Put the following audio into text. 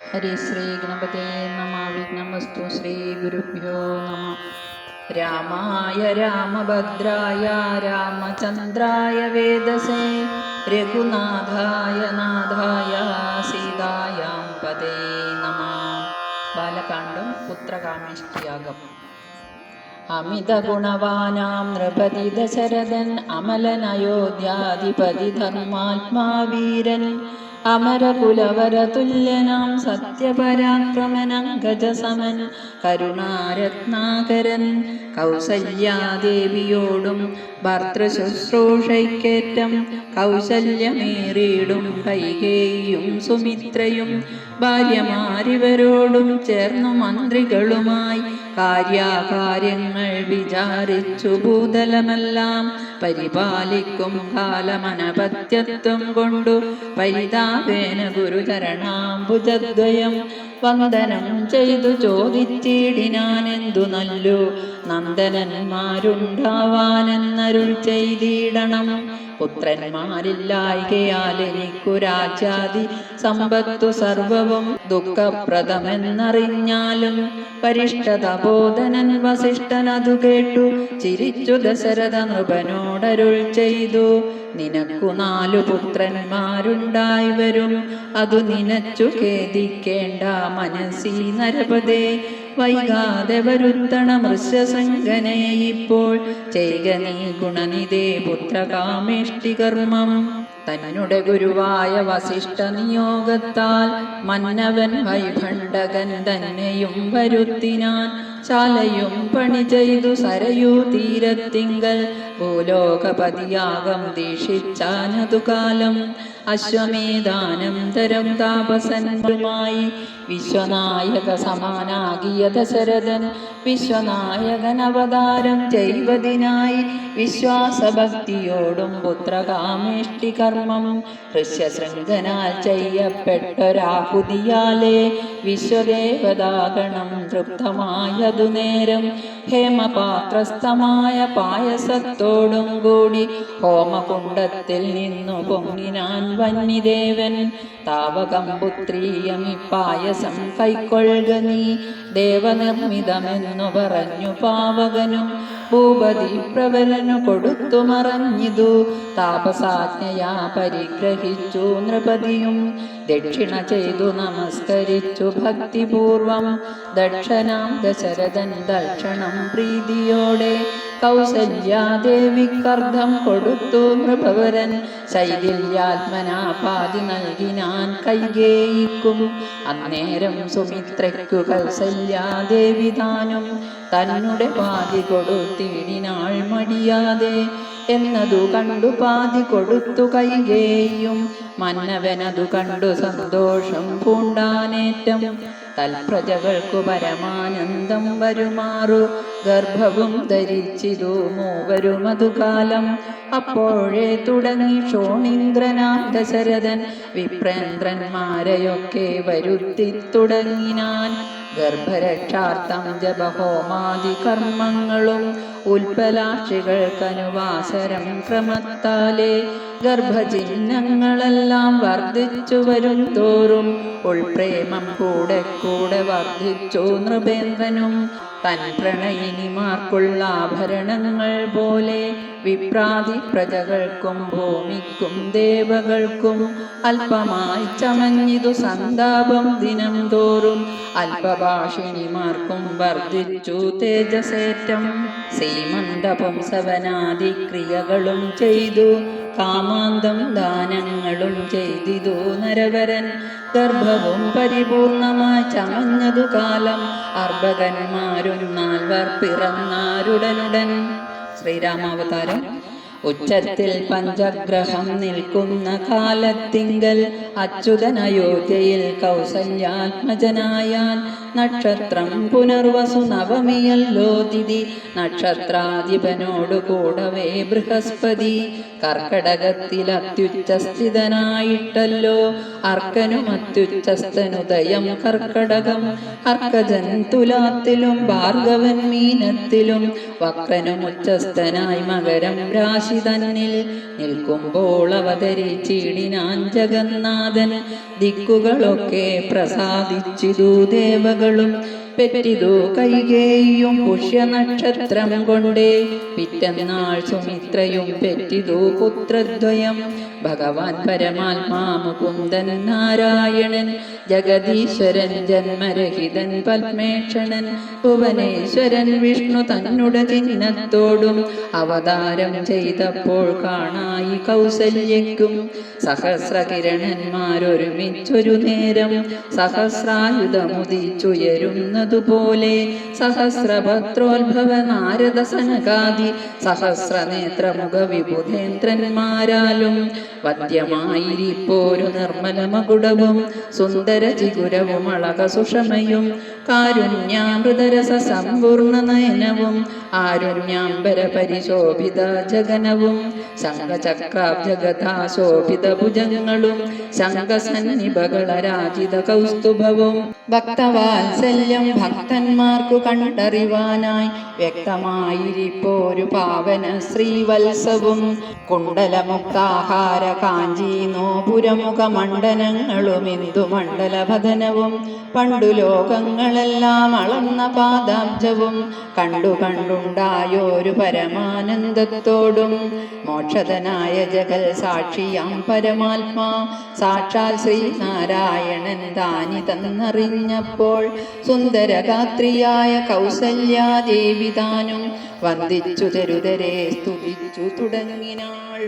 ഹരി ശ്രീ ഗണപതേ നമ. വിഘ്നമസ്തു ശ്രീ ഗുരുഭ്യോ നമ. രാമായ രാമഭദ്രായ രാമചന്ദ്രായ വേദസേ. രഘുനാഥായ നാഥായ സീതായാം പദേ നമ. ബാലകാണ്ഡം പുത്രകാമേഷ്ടിയാകം അമിത ഗുണവാനാം നൃപതി ദശരഥൻ അമലനയോധ്യാധിപതി ധർമാത്മാവീരൻ അമരകുലവരതുല്യനാം സത്യപരാക്രമനം ഗജസമൻ കരുണാരത്നാകരൻ കൗസല്യാദേവിയോടും ഭർത്തൃശുശ്രൂഷയ്ക്കേറ്റം കൗശല്യമേറിയിടും കൈകേയും സുമിത്രയും ഭാര്യമാരിവരോടും ചേർന്നു മന്ത്രികളുമായി കാര്യാകാര്യങ്ങൾ വിചാരിച്ചു ഭൂതലമെല്ലാം പരിപാലിക്കും കാലമനപത്യത്വം കൊണ്ടു. പരിതാപേന ഗുരുചരണാംബുജദ്വയം വന്ദനം ചെയ്തു ചോദിച്ചിടിനാനെന്തു നല്ലു. നന്ദനന്മാരുണ്ടാവാനെന്നരുൾ ചെയ്തിടണം. പുത്രന്മാരില്ലായികയാൽ എനിക്കു രാജാതി സമ്പത്തു സർവവും ദുഃഖപ്രദമെന്നറിഞ്ഞാലും പരിഷ്ടതബോധനൻ വസിഷ്ഠൻ അതു കേട്ടു. ചിരിച്ചു ദശരഥ നൃപനോടരുൾ ചെയ്തു. നിനക്കു നാലു പുത്രന്മാരുണ്ടായി വരും. അതു നിനച്ചു ഖേദിക്കേണ്ട മനസ്സി നരപതേ. വൈകാതെ വരുത്തണ മൃഷ്യസംഗനെ ഇപ്പോൾ. ചെയ്ക നീ ഗുണനിതേ പുത്രകാമേഷ്ടി കർമ്മം തന്നുടെ ഗുരുവായ വസിഷ്ഠ നിയോഗത്താൽ മന്നവൻ വൈഭണ്ഡകൻ തന്നെയും വരുത്തിനാൻ. ശാലയും പണി ചെയ്തു സരയൂ തീരത്തിങ്കൽ. ഭൂലോകപതിയാകം ദീക്ഷിച്ചാനതു കാലം അശ്വമേധാനന്തരം താപസന്മാരുമായി വിശ്വനായക സമാനാകിയ ദശരഥൻ വിശ്വനായകൻ അവതാരം ചെയ്വതിനായി വിശ്വാസഭക്തിയോടും പുത്രകാമേഷ്ടി കർമ്മം ഋഷ്യശൃംഖനാൽ ചെയ്യപ്പെട്ടൊരാഹുതിയാലേ വിശ്വദേവതാഗണം തൃപ്തമായതു നേരം ഹേമപാത്രസ്ഥമായ പായസത്തോടും കൂടി ഹോമകുണ്ടത്തിൽ നിന്നു പൊങ്ങിനാൻ വന്യദേവൻ താവകം പുത്രീയമി പായസം കൈക്കൊള്ളുക നീ. ദേവനിർമ്മിതമെന്നു പറഞ്ഞു പാവകനും ഭൂപതി പ്രബലനു കൊടുത്തു മറഞ്ഞിതു. താപസാജ്ഞയാ പരിഗ്രഹിച്ചു നൃപതിയും ദക്ഷിണ ചെയ്തു നമസ്കരിച്ചു ഭക്തിപൂർവം. ദക്ഷണം ദശരഥൻ ദക്ഷണം പ്രീതിയോടെ കൗസല്യാദേവിക്കർദ്ധം കൊടുത്തു നൃപവരൻ ശൈതില്യാത്മനാപാതി നൽകിനാൻ കൈകേയിക്കും. അന്നേരം സുമിത്രയ്ക്കു കൗസല്യാദേവി താനും തന്നുടെ പാതി കൊടുത്തിടിനാൾ മടിയാതെ എന്നതു കണ്ടു പാതി കൊടുത്തു കൈകേയും. മന്നവനതു കണ്ടു സന്തോഷം പൂണ്ടാനേറ്റം. തൽപ്രജകൾക്കു പരമാനന്ദം വരുമാറു. ഗർഭവും ധരിച്ചിതു മൂവരുമതു കാലം. അപ്പോഴേ തുടങ്ങി ക്ഷോണീന്ദ്രനാം ദശരഥൻ. വിപ്രേന്ദ്രന്മാരെയൊക്കെ വരുത്തി തുടങ്ങിനാൻ. ഗർഭരക്ഷാർത്ഥം ജപഹോമാദി കർമ്മങ്ങളും ഉൽപ്പലാക്ഷികൾക്കനുവാസരം ക്രമത്താലേ ഗർഭചിഹ്നങ്ങളെല്ലാം വർദ്ധിച്ചു വരും തോറും ഉൾപ്രേമം കൂടെ കൂടെ വർദ്ധിച്ചു നൃപേന്ദ്രനും തൻ പ്രണയിനിമാർക്കുള്ള ആഭരണങ്ങൾ പോലെ വിപ്രാതി പ്രജകൾക്കും ഭൂമിക്കും ദേവകൾക്കും അല്പമായി ചമഞ്ഞിതു സന്താപം ദിനം തോറും അല്പഭാഷിണിമാർക്കും വർദ്ധിച്ചു തേജസേറ്റം. സീമന്തപുംസവനാദി ക്രിയകളും ചെയ്തു. കാമാന്തം ദാനങ്ങളും ചെയ്തിതു നരവരൻ. ഗർഭവും പരിപൂർണമായി ചമഞ്ഞതു കാലം അർഭകന്മാരും നാൽവർ പിറന്നാരുടനുടൻ ശ്രീരാമാവതാരം ഉച്ചത്തിൽ പഞ്ചഗ്രഹം നിൽക്കുന്ന കാലത്തിങ്കൽ അച്യുതൻ അയോധ്യയിൽ കൗസല്യാത്മജനായാൻ നക്ഷത്രം പുനർവസു നവമിയല്ലോ തിഥി. നക്ഷത്രാധിപനോടു കൂടവേ ബൃഹസ്പതി. കർക്കടകത്തിൽ അത്യുച്ചസ്ഥിതനായിട്ടല്ലോ അർക്കനും അത്യുച്ചസ്ഥനുദയം കർക്കടകം. അർക്കജൻ തുലാത്തിലും ഭാർഗവൻ മീനത്തിലും വക്രനും ഉച്ചസ്ഥനായി മകരം രാശി തന്നിൽ. നിൽക്കുമ്പോൾ അവതരിച്ചിടിനാൻ ജഗന്നാഥൻ. ദിക്കുകളൊക്കെ പ്രസാദിച്ചിതു ദേവകളും പെറ്റിതു കൈകേയും പുഷ്യനക്ഷത്രം കൊണ്ടേ. പിറ്റന്നാൾ സുമിത്രയും പെറ്റിതു പുത്രദ്വയം. ഭഗവാൻ പരമാത്മാ മുകുന്ദൻ നാരായണൻ. ജഗദീശ്വരൻ ജന്മരഹിതൻ പത്മേക്ഷണൻ. ഭുവനേശ്വരൻ വിഷ്ണു തന്നുടെ ചിഹ്നത്തോടും അവതാരം ചെയ്തപ്പോൾ കാണായി കൗസല്യയ്ക്കും. സഹസ്രകിരണന്മാരൊരുമിച്ചൊരു നേരം സഹസ്രായുധമുദിച്ചുയരുന്നതുപോലെ സഹസ്രപത്രോത്ഭവ നാരദ സനകാദി സഹസ്രനേത്രമുഖ വിബുധേന്ദ്രന്മാരാലും വദ്യമായിരിപ്പോരു നിർമ്മല മകുടവും സുന്ദര ചിഗുരവും അളക സുഷമയും കാരുണ്യാമൃതരസ സമ്പൂർണ നയനവും ആരുണ്യാംബര പരിശോഭിത ജഗനവും ശംഖചക്രാബ്ജഗഥാ ശോഭിത ഭുജങ്ങളും ശംഖസന്നിഭകളരാജിത കൗസ്തുഭവും ഭക്തവാത്സല്യം ഭക്തന്മാർക്കു കണ്ടറിവാനായി വ്യക്തമായിരിപ്പോരു പാവന ശ്രീവത്സവും. കുണ്ടലമുക്താഹാര കാഞ്ചി നോപുരമുഖ മണ്ഡലങ്ങളും ഇന്ദുമണ്ഡലഭദനവും പണ്ടു ലോകങ്ങളെല്ലാം അളന്ന പാദാബ്ജവും കണ്ടു കണ്ടുണ്ടായോരു പരമാനന്ദത്തോടും. മോക്ഷതനായ ജഗൽ സാക്ഷിയാം പരമാത്മാ. സാക്ഷാൽ ശ്രീനാരായണൻ താനി തന്നറിഞ്ഞപ്പോൾ സുന്ദരഗാത്രിയായ കൗസല്യാദേവി താനും വന്ദിച്ചു തരുതരെ സ്തുതിച്ചു തുടങ്ങിനാൾ.